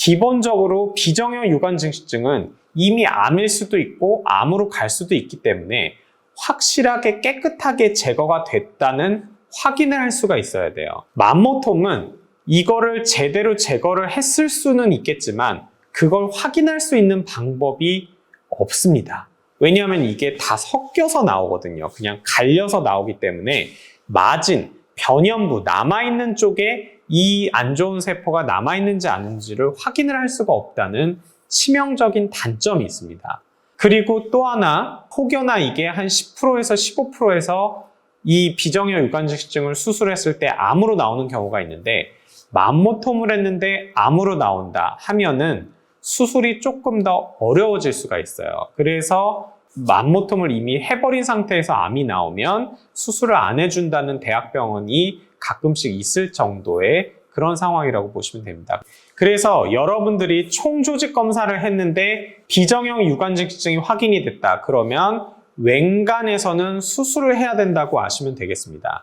기본적으로 비정형 유관 증식증은 이미 암일 수도 있고 암으로 갈 수도 있기 때문에 확실하게 깨끗하게 제거가 됐다는 확인을 할 수가 있어야 돼요. 만모통은 이거를 제대로 제거를 했을 수는 있겠지만 그걸 확인할 수 있는 방법이 없습니다. 왜냐하면 이게 다 섞여서 나오거든요. 그냥 갈려서 나오기 때문에 맞은 변연부 남아있는 쪽에 이 안 좋은 세포가 남아있는지 아닌지를 확인을 할 수가 없다는 치명적인 단점이 있습니다. 그리고 또 하나 혹여나 이게 한 10%에서 15%에서 이 비정형 유관직증을 수술했을 때 암으로 나오는 경우가 있는데 만모톰을 했는데 암으로 나온다 하면은 수술이 조금 더 어려워질 수가 있어요. 그래서 만모톰을 이미 해버린 상태에서 암이 나오면 수술을 안 해준다는 대학병원이 가끔씩 있을 정도의 그런 상황이라고 보시면 됩니다. 그래서 여러분들이 총조직 검사를 했는데 비정형 유관직증이 확인이 됐다. 그러면 웬간에서는 수술을 해야 된다고 아시면 되겠습니다.